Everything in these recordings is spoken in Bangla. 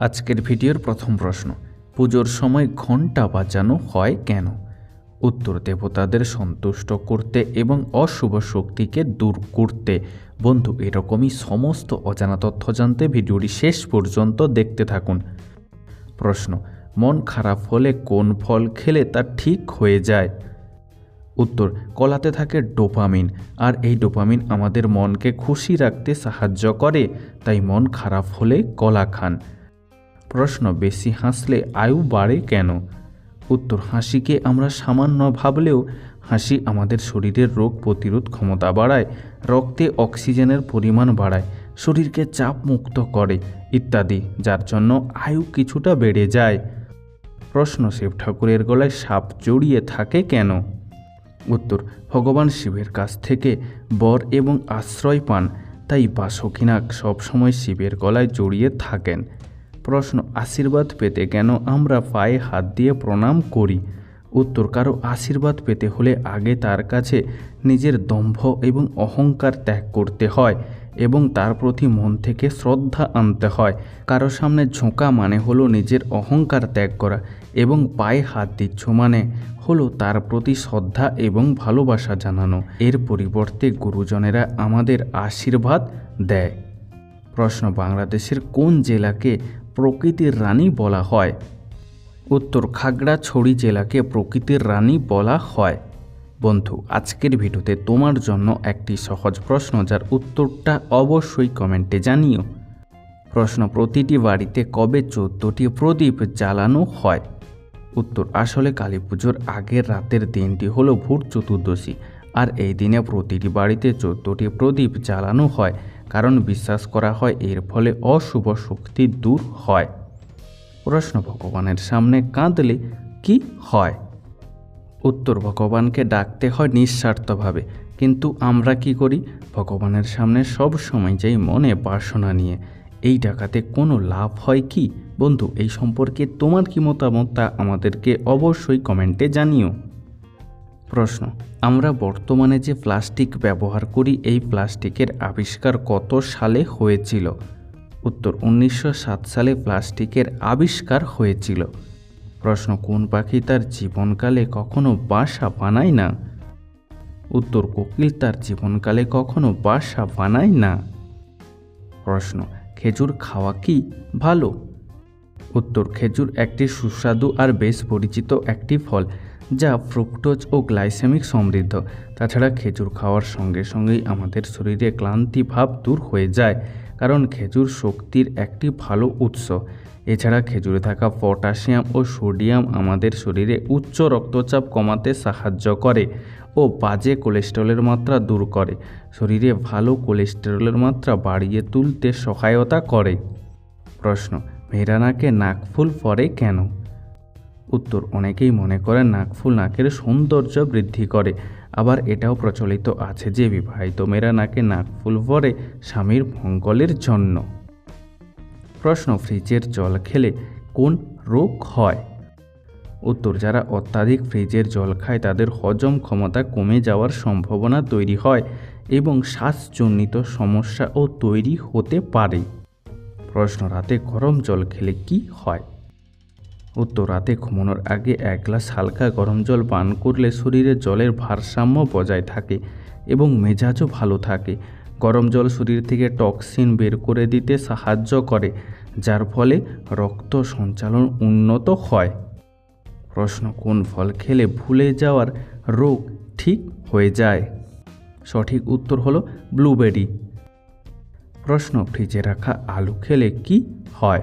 আজকের ভিডিওর প্রথম প্রশ্ন, পুজোর সময় ঘণ্টা বাজানো হয় কেন? উত্তর, দেবতাদের সন্তুষ্ট করতে এবং অশুভ শক্তিকে দূর করতে। বন্ধু, এরকমই সমস্ত অজানা তথ্য জানতে ভিডিওটি শেষ পর্যন্ত দেখতে থাকুন। প্রশ্ন, মন খারাপ হলে কোন ফল খেলে তা ঠিক হয়ে যায়? উত্তর, কলাতে থাকে ডোপামিন, আর এই ডোপামিন আমাদের মনকে খুশি রাখতে সাহায্য করে, তাই মন খারাপ হলে কলা খান। প্রশ্ন বেশি হাসলে আয়ু বাড়ে কেন? উত্তর, হাসিকে আমরা সামান্য ভাবলেও হাসি আমাদের শরীরের রোগ প্রতিরোধ ক্ষমতা বাড়ায়, রক্তে অক্সিজেনের পরিমাণ বাড়ায়, শরীরকে চাপ মুক্ত করে ইত্যাদি, যার জন্য আয়ু কিছুটা বেড়ে যায়। প্রশ্ন, শিব ঠাকুরের গলায় সাপ জড়িয়ে থাকে কেন? উত্তর, ভগবান শিবের কাছ থেকে বর এবং আশ্রয় পান, তাই বাসকিনাগ সবসময় শিবের গলায় জড়িয়ে থাকেন। প্রশ্ন, আশীর্বাদ পেতে কেন আমরা পায়ে হাত দিয়ে প্রণাম করি? উত্তর, কারও আশীর্বাদ পেতে হলে আগে তার কাছে নিজের দম্ভ এবং অহংকার ত্যাগ করতে হয় এবং তার প্রতি মন থেকে শ্রদ্ধা আনতে হয়। কারও সামনে ঝোঁকা মানে হলো নিজের অহংকার ত্যাগ করা এবং পায়ে হাত দিচ্ছ মানে হলো তার প্রতি শ্রদ্ধা এবং ভালোবাসা জানানো। এর পরিবর্তে গুরুজনেরা আমাদের আশীর্বাদ দেয়। প্রশ্ন, বাংলাদেশের কোন জেলাকে প্রকৃতির রানী বলা হয়। উত্তর খাগড়াছড়ি জেলাকে প্রকৃতির রানী বলা হয়। বন্ধু, আজকের ভিডিওতে তোমার জন্য একটি সহজ প্রশ্ন, যার উত্তরটা অবশ্যই কমেন্টে জানিও। প্রশ্ন, প্রতিটি বাড়িতে কবে চোদ্দোটি প্রদীপ জ্বালানো হয়? উত্তর, আসলে কালী পুজোর আগের রাতের দিনটি হলো ভূত চতুর্দশী, আর এই দিনে প্রতিটি বাড়িতে চোদ্দোটি প্রদীপ জ্বালানো হয়। বিশ্বাস করা হয় এর ফলে অশুভ শক্তি দূর হয়। প্রশ্ন, ভগবানের সামনে কাঁদলে কি হয়? উত্তর, ভগবানকে ডাকতে হয় নিঃস্বার্থভাবে। কিন্তু আমরা কি করি? ভগবানের সামনে সব সময় যাই মনে বাসনা নিয়ে। এই ডাকাতে কোনো লাভ হয় কি? বন্ধু, এই সম্পর্কে তোমার কি মতামত তা আমাদেরকে অবশ্যই কমেন্টে জানিও। প্রশ্ন, আমরা বর্তমানে যে প্লাস্টিক ব্যবহার করি, এই প্লাস্টিকের আবিষ্কার কত সালে হয়েছিল? উত্তর, উনিশশো সাত সালে প্লাস্টিকের আবিষ্কার হয়েছিল। প্রশ্ন, কোন পাখি তার জীবনকালে কখনো বাসা বানায় না? উত্তর, কোকিল তার জীবনকালে কখনো বাসা বানায় না? প্রশ্ন, খেজুর খাওয়া কি ভালো? উত্তর, খেজুর একটি সুস্বাদু আর বেশ পরিচিত একটি ফল। যা ফ্রুক্টোজ ও গ্লাইসেমিক সমৃদ্ধ। তাছাড়া খেজুর খাওয়ার সঙ্গে সঙ্গেই আমাদের শরীরে ক্লান্তি ভাব দূর হয়ে যায়, কারণ খেজুর শক্তির একটি ভালো উৎস। এছাড়া খেজুরে থাকা পটাশিয়াম ও সোডিয়াম আমাদের শরীরে উচ্চ রক্তচাপ কমাতে সাহায্য করে ও বাজে কোলেস্টেরলের মাত্রা দূর করে। শরীরে ভালো কোলেস্টেরলের মাত্রা বাড়িয়ে তুলতে সহায়তা করে। প্রশ্ন ভেড়ানাকে নাকফুল পরে কেন? উত্তর অনেকেই মনে করেন নাকফুল নাকের সৌন্দর্য বৃদ্ধি করে। আবার এটাও প্রচলিত আছে যে বিবাহিত মেয়েরা নাকে নাকফুল পরে স্বামীর মঙ্গলের জন্য। প্রশ্ন, ফ্রিজের জল খেলে কোন রোগ হয়? উত্তর, যারা অত্যাধিক ফ্রিজের জল খায় তাদের হজম ক্ষমতা কমে যাওয়ার সম্ভাবনা তৈরি হয় এবং শ্বাসজনিত সমস্যাও তৈরি হতে পারে। প্রশ্ন, রাতে গরম জল খেলে কি হয়? উত্তর রাতে ঘুমানোর আগে এক গ্লাস হালকা গরম জল পান করলে শরীরে জলের ভারসাম্য বজায় থাকে এবং মেজাজও ভালো থাকে। গরম জল শরীর থেকে টক্সিন বের করে দিতে সাহায্য করে, যার ফলে রক্ত সঞ্চালন উন্নত হয়। প্রশ্ন, কোন ফল খেলে ভুলে যাওয়ার রোগ ঠিক হয়ে যায়? সঠিক উত্তর হলো ব্লুবেরি। প্রশ্ন, ফ্রিজে রাখা আলু খেলে কি হয়?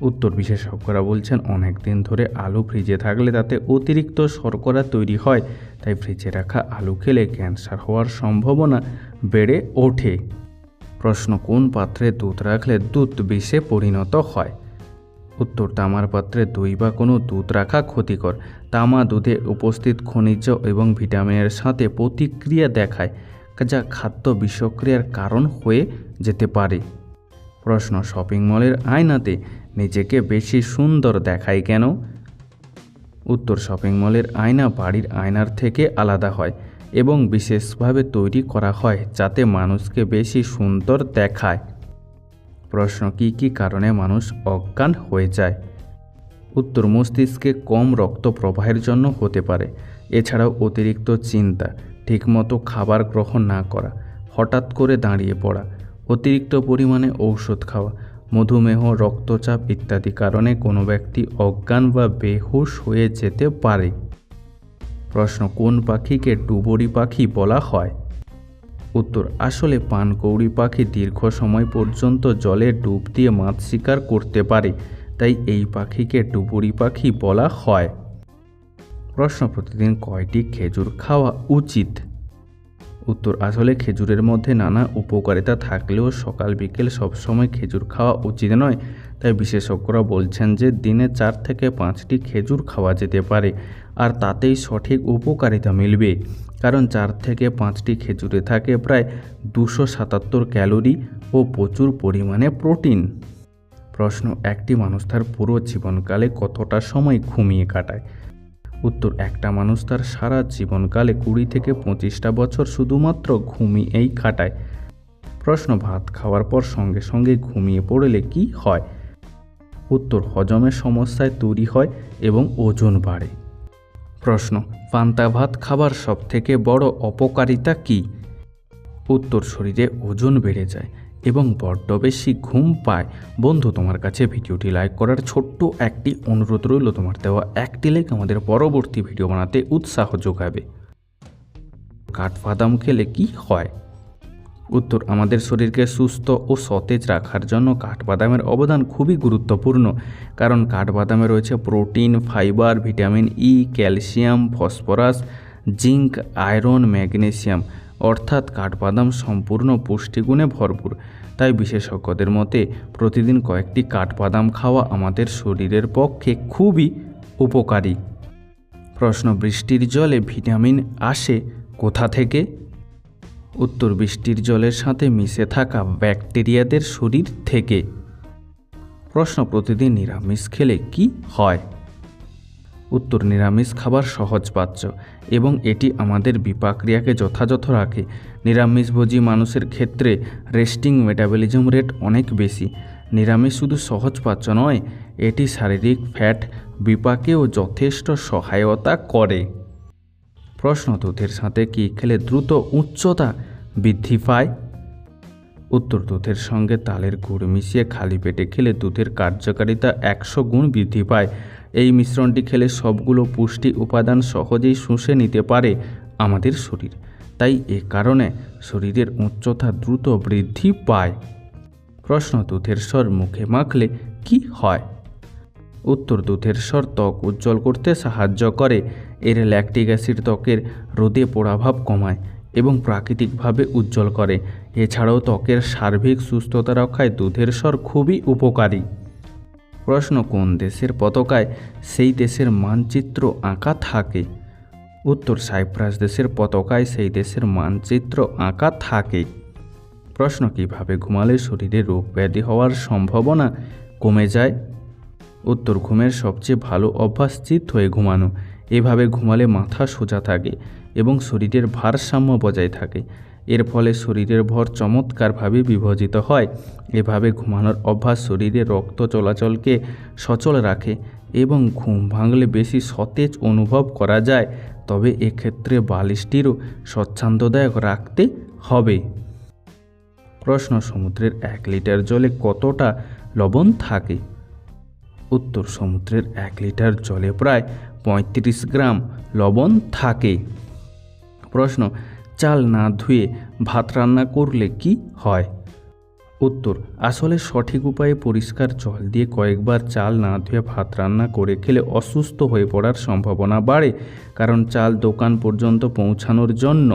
উত্তর বিশেষজ্ঞরা বলছেন, অনেক দিন ধরে আলু ফ্রিজে থাকলে তাতে অতিরিক্ত শর্করা তৈরি হয়, তাই ফ্রিজে রাখা আলু খেলে ক্যান্সার হওয়ার সম্ভাবনা বেড়ে ওঠে। প্রশ্ন, কোন পাত্রে দুধ রাখলে দুধ বিষে পরিণত হয়? উত্তর, তামার পাত্রে দই বা কোনো দুধ রাখা ক্ষতিকর। তামা দুধে উপস্থিত খনিজ এবং ভিটামিনের সাথে প্রতিক্রিয়া দেখায়, যা খাদ্য বিষক্রিয়ার কারণ হয়ে যেতে পারে। প্রশ্ন, শপিং মলের আয়নাতে নিজেকে বেশি সুন্দর দেখায় কেন? উত্তর শপিং মলের আয়না বাড়ির আয়নার থেকে আলাদা হয় এবং বিশেষভাবে তৈরি করা হয় যাতে মানুষকে বেশি সুন্দর দেখায়। প্রশ্ন, কী কী কারণে মানুষ অজ্ঞান হয়ে যায়? উত্তর, মস্তিষ্কে কম রক্ত প্রবাহের জন্য হতে পারে। এছাড়াও অতিরিক্ত চিন্তা, ঠিকমতো খাবার গ্রহণ না করা, হঠাৎ করে দাঁড়িয়ে পড়া, অতিরিক্ত পরিমাণে ঔষধ খাওয়া মধুমেহ, রক্তচাপ ইত্যাদি কারণে কোনো ব্যক্তি অজ্ঞান বা বেহুশ হয়ে যেতে পারে। প্রশ্ন, কোন পাখিকে ডুবুরি পাখি বলা হয়? উত্তর, আসলে পানকৌড়ি পাখি দীর্ঘ সময় পর্যন্ত জলে ডুব দিয়ে মাছ শিকার করতে পারে, তাই এই পাখিকে ডুবুরি পাখি বলা হয়। প্রশ্ন, প্রতিদিন কয়টি খেজুর খাওয়া উচিত? উত্তর, আসলে খেজুরের মধ্যে নানা উপকারিতা থাকলেও সকাল, বিকেল সবসময় খেজুর খাওয়া উচিত নয়। তাই বিশেষজ্ঞরা বলছেন যে দিনে চার থেকে পাঁচটি খেজুর খাওয়া যেতে পারে, আর তাতেই সঠিক উপকারিতা মিলবে। কারণ চার থেকে পাঁচটি খেজুরে থাকে প্রায় দুশো সাতাত্তর ক্যালোরি ও প্রচুর পরিমাণে প্রোটিন। প্রশ্ন, একটি মানুষ তার পুরো জীবনকালে কতটা সময় ঘুমিয়ে কাটায়? উত্তর, একটা মানুষ তার সারা জীবনকালে কুড়ি থেকে পঁচিশটা বছর শুধুমাত্র ঘুমিয়েই কাটায়। প্রশ্ন, ভাত খাওয়ার পর সঙ্গে সঙ্গে ঘুমিয়ে পড়লে কি হয়? উত্তর, হজমের সমস্যায় তৈরি হয় এবং ওজন বাড়ে। প্রশ্ন, পান্তা ভাত খাবার সবথেকে বড় অপকারিতা কী? উত্তর, শরীরে ওজন বেড়ে যায়। এবং বড্ড বেশি ঘুম পায়। বন্ধু, তোমার কাছে ভিডিওটি লাইক করার ছোট্ট একটি অনুরোধ রইল। তোমার দেওয়া একটি লাইক আমাদের পরবর্তী ভিডিও বানাতে উৎসাহ যোগাবে। কাঠবাদাম খেলে কি হয়? উত্তর, আমাদের শরীরকে সুস্থ ও সতেজ রাখার জন্য কাঠবাদামের অবদান খুবই গুরুত্বপূর্ণ। কারণ কাঠবাদামে রয়েছে protein, fibre, vitamin E calcium, phosphorus, zinc, iron, magnesium. অর্থাৎ কাঠবাদাম সম্পূর্ণ পুষ্টিগুণে ভরপুর। তাই বিশেষজ্ঞদের মতে, প্রতিদিন কয়েকটি কাঠবাদাম খাওয়া আমাদের শরীরের পক্ষে খুবই উপকারী। প্রশ্ন বৃষ্টির জলে ভিটামিন আসে কোথা থেকে? উত্তর বৃষ্টির জলের সাথে মিশে থাকা ব্যাকটেরিয়াদের শরীর থেকে। প্রশ্ন প্রতিদিন নিরামিষ খেলে কি হয়? উত্তর নিরামিষ খাবার সহজপাচ্য এবং এটি আমাদের বিপাক্রিয়াকে যথাযথ রাখে। নিরামিষভোজী মানুষের ক্ষেত্রে রেস্টিং মেটাবলিজম রেট অনেক বেশি। নিরামিষ শুধু সহজপাচ্য নয়, এটি শারীরিক ফ্যাট বিপাকেও যথেষ্ট সহায়তা করে। প্রশ্ন, দুধের সাথে কি খেলে দ্রুত উচ্চতা বৃদ্ধি পায়? উত্তর, দুধের সঙ্গে তালের গুড় মিশিয়ে খালি পেটে খেলে দুধের কার্যকারিতা একশো গুণ বৃদ্ধি পায়। এই মিশ্রণটি খেলে সবগুলো পুষ্টি উপাদান সহজেই শুষে নিতে পারে আমাদের শরীর। তাই এ কারণে শরীরের উচ্চতা দ্রুত বৃদ্ধি পায়। প্রশ্ন, দুধের স্বর মুখে মাখলে কি হয়? উত্তর, দুধের স্বর ত্বক উজ্জ্বল করতে সাহায্য করে। এর ল্যাকটিক অ্যাসিড ত্বকের রোদে পোড়াভাব কমায় এবং প্রাকৃতিকভাবে উজ্জ্বল করে। এছাড়াও ত্বকের সার্বিক সুস্থতা রক্ষায় দুধের স্বর খুবই উপকারী। প্রশ্ন, কোন দেশের পতাকায় সেই দেশের মানচিত্র আঁকা থাকে? উত্তর, সাইপ্রাস দেশের পতাকায় সেই দেশের মানচিত্র আঁকা থাকে। প্রশ্ন, কীভাবে ঘুমালে শরীরে রোগ ব্যাধি হওয়ার সম্ভাবনা কমে যায়? উত্তর, ঘুমের সবচেয়ে ভালো অভ্যাস চিত হয়ে ঘুমানো। এভাবে ঘুমালে মাথা সোজা থাকে এবং শরীরের ভারসাম্য বজায় থাকে। এর ফলে শরীরের ভর চমৎকারভাবে বিভাজিত হয়। এভাবে ঘুমানোর অভ্যাস শরীরে রক্ত চলাচলকে সচল রাখে এবং ঘুম ভাঙলে বেশি সতেজ অনুভব করা যায়। তবে এক্ষেত্রে বালিশটিরও স্বচ্ছন্দদায়ক রাখতে হবে। প্রশ্ন, সমুদ্রের এক লিটার জলে কতটা লবণ থাকে? উত্তর, সমুদ্রের এক লিটার জলে প্রায় পঁয়ত্রিশ গ্রাম লবণ থাকে। প্রশ্ন চাল না ধুয়ে ভাত রান্না করলে কি হয়? উত্তর, আসলে সঠিক উপায়ে পরিষ্কার জল দিয়ে কয়েকবার চাল না ধুয়ে ভাত রান্না করে খেলে অসুস্থ হয়ে পড়ার সম্ভাবনা বাড়ে, কারণ চাল দোকান পর্যন্ত পৌঁছানোর জন্য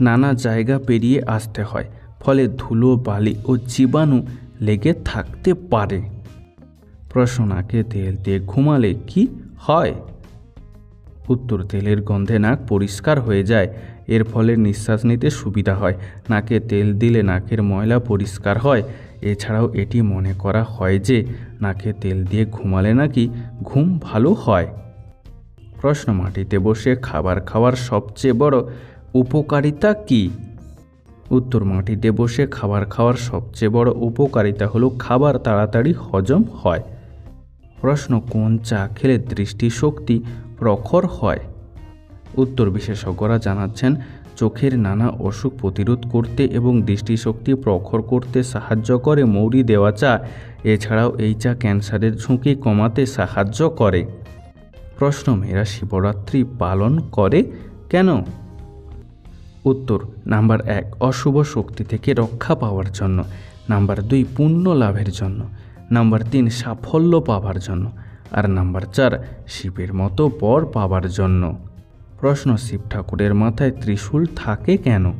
নানা জায়গা পেরিয়ে আসতে হয়, ফলে ধুলো, বালি ও জীবাণু লেগে থাকতে পারে। প্রশ্নাকে তেল দিয়ে ঘুমালে কি হয়? উত্তর, তেলের গন্ধে নাক পরিষ্কার হয়ে যায় এর ফলে নিঃশ্বাস নিতে সুবিধা হয়। নাকে তেল দিলে নাকের ময়লা পরিষ্কার হয়। এছাড়াও এটি মনে করা হয় যে, নাকে তেল দিয়ে ঘুমালে নাকি ঘুম ভালো হয়। প্রশ্ন, মাটিতে বসে খাবার খাওয়ার সবচেয়ে বড় উপকারিতা কী? উত্তর, মাটিতে বসে খাবার খাওয়ার সবচেয়ে বড় উপকারিতা হলো খাবার তাড়াতাড়ি হজম হয়। প্রশ্ন, কোন চা খেলে দৃষ্টিশক্তি প্রখর হয়? উত্তর বিশেষজ্ঞরা জানাচ্ছেন, চোখের নানা অসুখ প্রতিরোধ করতে এবং দৃষ্টিশক্তি প্রখর করতে সাহায্য করে মৌরি দেওয়া চা, এছাড়াও এই চা ক্যান্সারের ঝুঁকি কমাতে সাহায্য করে। প্রশ্ন, মেয়েরা শিবরাত্রি পালন করে কেন? উত্তর, নাম্বার এক, অশুভ শক্তি থেকে রক্ষা পাওয়ার জন্য। নাম্বার দুই, পুণ্য লাভের জন্য। নাম্বার তিন, সাফল্য পাওয়ার জন্য। আর নাম্বার চার, শিবের মতো পর পাওয়ার জন্য। প্রশ্ন, শিব ঠাকুরের মাথায় ত্রিশূল থাকে কেন?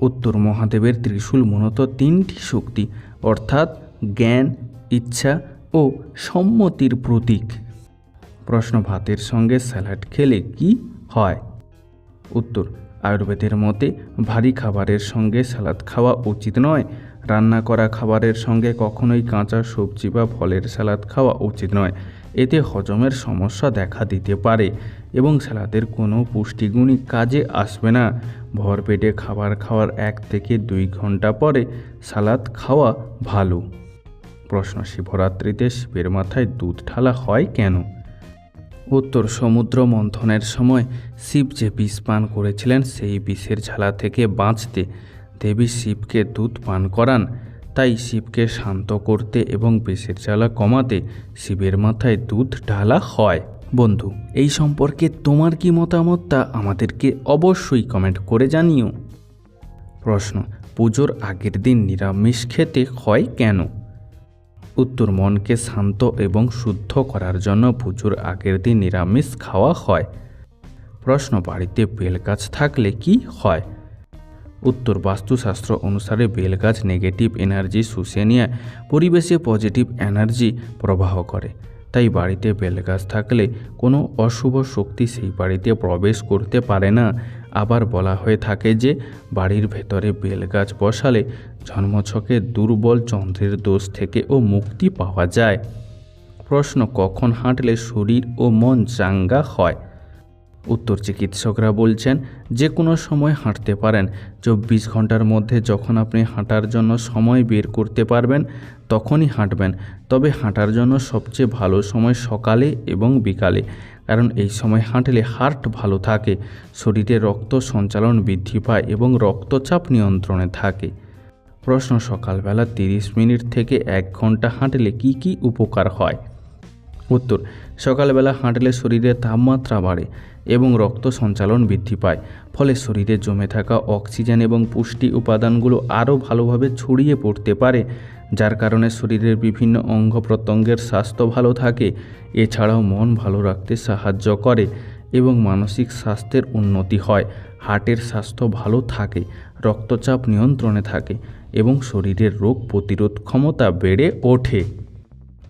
উত্তর, মহাদেবের ত্রিশূল মূলত তিনটি শক্তি, অর্থাৎ জ্ঞান, ইচ্ছা ও সম্মতির প্রতীক। প্রশ্ন, ভাতের সঙ্গে স্যালাড খেলে কি হয়? উত্তর, আয়ুর্বেদের মতে ভারী খাবারের সঙ্গে সালাদ খাওয়া উচিত নয়। রান্না করা খাবারের সঙ্গে কখনোই কাঁচা সবজি বা ফলের সালাদ খাওয়া উচিত নয়। এতে হজমের সমস্যা দেখা দিতে পারে এবং সালাদের কোনো পুষ্টিগুণই কাজে আসবে না। ভরপেটে খাবার খাওয়ার এক থেকে দুই ঘণ্টা পরে সালাদ খাওয়া ভালো। প্রশ্ন, শিবরাত্রিতে শিবের মাথায় দুধ ঢালা হয় কেন? উত্তর, সমুদ্র মন্থনের সময় শিব যে বিষ পান করেছিলেন, সেই বিষের ঝালা থেকে বাঁচতে দেবী শিবকে দুধ পান করান। তাই শিবকে শান্ত করতে এবং বিষের জ্বালা কমাতে শিবের মাথায় দুধ ঢালা হয়। বন্ধু, এই সম্পর্কে তোমার কি মতামত তা আমাদেরকে অবশ্যই কমেন্ট করে জানিও। প্রশ্ন, পুজোর আগের দিন নিরামিষ খেতে হয় কেন? উত্তর, মনকে শান্ত এবং শুদ্ধ করার জন্য পুজোর আগের দিন নিরামিষ খাওয়া হয়। প্রশ্ন, বাড়িতে বেলগাছ থাকলে কি হয়? উত্তর বাস্তুশাস্ত্র অনুসারে বেলগাছ নেগেটিভ এনার্জি শুষে নিয়ে পরিবেশে পজিটিভ এনার্জি প্রবাহ করে। তাই বাড়িতে বেলগাছ থাকলে কোনো অশুভ শক্তি সেই বাড়িতে প্রবেশ করতে পারে না। আবার বলা হয়ে থাকে যে, বাড়ির ভেতরে বেলগাছ বসালে জন্মছকে দুর্বল চন্দ্রের দোষ থেকে ও মুক্তি পাওয়া যায়। প্রশ্ন, কখন হাঁটলে শরীর ও মন চাঙ্গা হয়? উত্তর চিকিৎসকরা বলছেন, যে কোনো সময় হাঁটতে পারেন। চব্বিশ ঘণ্টার মধ্যে যখন আপনি হাঁটার জন্য সময় বের করতে পারবেন, তখনই হাঁটবেন। তবে হাঁটার জন্য সবচেয়ে ভালো সময় সকালে এবং বিকালে, কারণ এই সময় হাঁটলে হার্ট ভালো থাকে, শরীরে রক্ত সঞ্চালন বৃদ্ধি পায় এবং রক্তচাপ নিয়ন্ত্রণে থাকে। প্রশ্ন সকালবেলা তিরিশ মিনিট থেকে এক ঘণ্টা হাঁটলে কি কি উপকার হয়? উত্তর, সকালবেলা হাঁটলে শরীরে তাপমাত্রা বাড়ে এবং রক্ত সঞ্চালন বৃদ্ধি পায়, ফলে শরীরে জমে থাকা অক্সিজেন এবং পুষ্টি উপাদানগুলো আরও ভালোভাবে ছড়িয়ে পড়তে পারে, যার কারণে শরীরের বিভিন্ন অঙ্গ প্রত্যঙ্গের স্বাস্থ্য ভালো থাকে, এছাড়াও মন ভালো রাখতে সাহায্য করে এবং মানসিক স্বাস্থ্যের উন্নতি হয়, হার্টের স্বাস্থ্য ভালো থাকে, রক্তচাপ নিয়ন্ত্রণে থাকে এবং শরীরের রোগ প্রতিরোধ ক্ষমতা বেড়ে ওঠে।